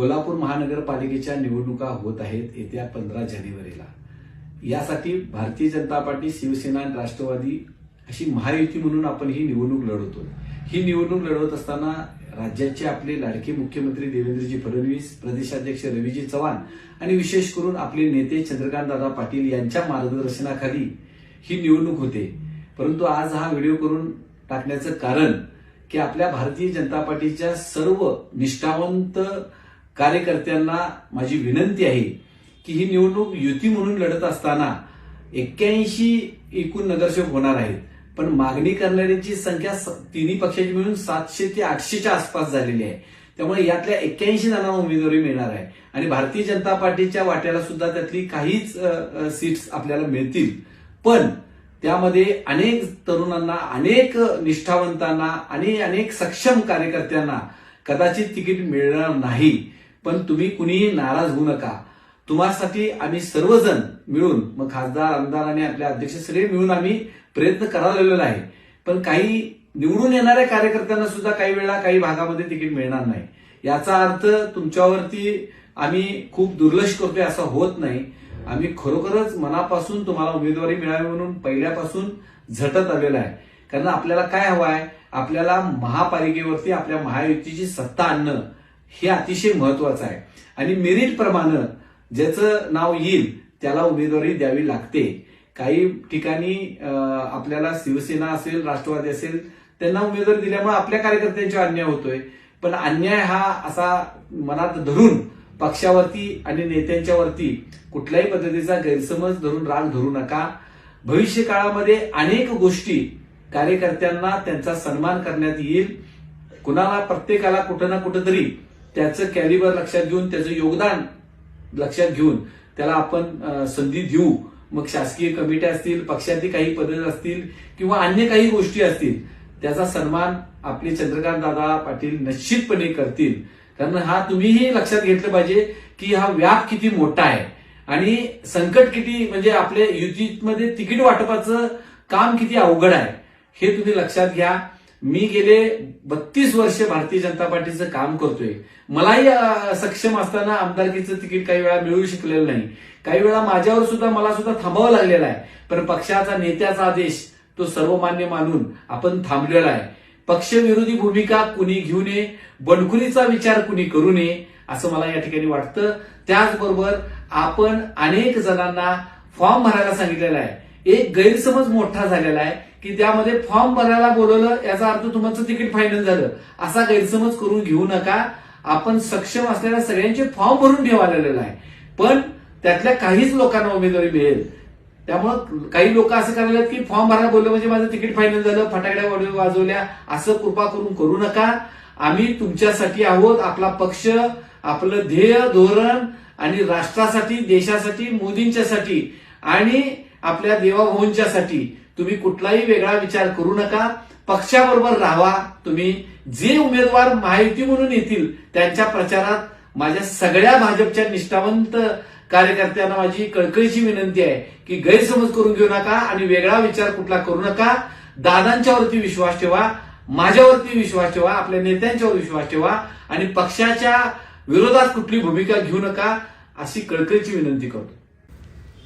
कोल्हापूर महानगरपालिकेच्या निवडणुका होत आहेत येत्या पंधरा जानेवारीला. यासाठी भारतीय जनता पार्टी शिवसेना आणि राष्ट्रवादी अशी महायुती म्हणून आपण ही निवडणूक लढवतो. ही निवडणूक लढवत असताना राज्याचे आपले लाडके मुख्यमंत्री देवेंद्रजी फडणवीस प्रदेशाध्यक्ष रवीजी चव्हाण आणि विशेष करून आपले नेते चंद्रकांतदादा पाटील यांच्या मार्गदर्शनाखाली ही निवडणूक होते. परंतु आज हा व्हिडिओ करून टाकण्याचं कारण की आपल्या भारतीय जनता पार्टीच्या सर्व निष्ठावंत कार्यकर्त्यांना माझी विनंती आहे की ही निवडणूक युती म्हणून लढत असताना एक्क्याऐंशी एकूण नगरसेवक होणार आहेत. पण मागणी करणाऱ्यांची संख्या स- तिन्ही पक्षाची मिळून सातशे ते आठशेच्या आसपास झालेली आहे. त्यामुळे यातल्या एक्क्याऐंशी जणांना उमेदवारी मिळणार आहे. आणि भारतीय जनता पार्टीच्या वाट्याला सुद्धा त्यातली काहीच सीट्स आपल्याला मिळतील. पण त्यामध्ये अनेक तरुणांना अनेक निष्ठावंतांना आणि अनेक सक्षम कार्यकर्त्यांना कदाचित तिकीट मिळणार नाही. पण तुम्ही कुणीही नाराज होऊ नका. तुम्हासाठी आम्ही सर्वजण मिळून मग खासदार आमदार आणि आपल्या अध्यक्ष सगळे मिळून आम्ही प्रयत्न करालेलो आहे. पण काही निवडून येणाऱ्या कार्यकर्त्यांना सुद्धा काही वेळा काही भागामध्ये तिकीट मिळणार नाही. याचा अर्थ तुमच्यावरती आम्ही खूप दुर्लक्ष करतोय असं होत नाही. आम्ही खरोखरच मनापासून तुम्हाला उमेदवारी मिळावी म्हणून पहिल्यापासून झटत आलेला आहे. कारण आपल्याला काय हवं आहे? आपल्याला महापालिकेवरती आपल्या महायुतीची सत्ता आणणं. हे अतिशय महत्वाचं आहे. आणि मेरिट प्रमाणे ज्याचं नाव येईल त्याला उमेदवारी द्यावी लागते. काही ठिकाणी आपल्याला शिवसेना असेल राष्ट्रवादी असेल त्यांना उमेदवारी दिल्यामुळे आपल्या कार्यकर्त्यांचा अन्याय होतोय. पण अन्याय हा असा मनात धरून पक्षावरती आणि नेत्यांच्या वरती कुठल्याही पद्धतीचा गैरसमज धरून राग धरू नका. भविष्य काळामध्ये अनेक गोष्टी कार्यकर्त्यांना त्यांचा सन्मान करण्यात येईल. कुणाला प्रत्येकाला कुठं ना कुठंतरी त्याचं कॅलिबर लक्षात घेऊन त्याचं योगदान लक्षात घेऊन त्याला आपण संधी देऊ. मग शासकीय कमिट्या असतील पक्षातील काही पद असतील किंवा अन्य काही गोष्टी असतील त्याचा सन्मान आपले चंद्रकांत दादा पाटील निश्चितपणे करतील. कारण हा तुम्हीही लक्षात घेतलं पाहिजे की हा व्याप किती मोठा आहे. आणि संकट किती म्हणजे आपल्या युतीमध्ये तिकीट वाटपाचं काम किती अवघड आहे हे तुम्ही लक्षात घ्या. मी गेले बत्तीस वर्ष भारतीय जनता पार्टीचं काम करतोय. मलाही सक्षम असताना आमदारकीचं तिकीट काही वेळा मिळू शकलेलं नाही. काही वेळा माझ्यावर सुद्धा मला सुद्धा थांबावं लागलेलं आहे. पण पक्षाचा नेत्याचा आदेश तो सर्वमान्य मानून आपण थांबलेला आहे. पक्षविरोधी भूमिका कुणी घेऊ नये बंडखुरीचा विचार कुणी करू नये असं मला या ठिकाणी वाटतं. त्याचबरोबर आपण अनेक जणांना फॉर्म भरायला सांगितलेला आहे. एक गैरसमज मोठा झालेला आहे. की त्यामध्ये फॉर्म भरायला बोलवलं याचा अर्थ तुमचं तिकीट फायनल झालं. असा गैरसमज करून घेऊ नका. आपण सक्षम असलेल्या सगळ्यांचे फॉर्म भरून ठेवालेला आहे. पण त्यातल्या काहीच लोकांना उमेदवारी मिळेल. त्यामुळं काही लोक असं करायला की फॉर्म भरायला बोललं म्हणजे माझं तिकीट फायनल झालं फटाकड्या वाजवल्या असं कृपा करून करू नका. आम्ही तुमच्यासाठी आहोत आपला पक्ष आपलं ध्येय धोरण आणि राष्ट्रासाठी देशासाठी मोदींच्यासाठी आणि आपल्या देवाभाऊंच्यासाठी तुम्ही कुठलाही वेगळा विचार करू नका. पक्षाबरोबर राहा तुम्ही जे उमेदवार माहिती म्हणून येतील त्यांच्या प्रचारात माझ्या सगळ्या भाजपच्या निष्ठावंत कार्यकर्त्यांना माझी कळकळीची विनंती आहे की गैरसमज करून घेऊ नका आणि वेगळा विचार कुठला करू नका. दादांच्यावरती विश्वास ठेवा. माझ्यावरती विश्वास ठेवा. आपल्या नेत्यांच्यावर विश्वास ठेवा. आणि पक्षाच्या विरोधात कुठली भूमिका घेऊ नका अशी कळकळीची विनंती करतो.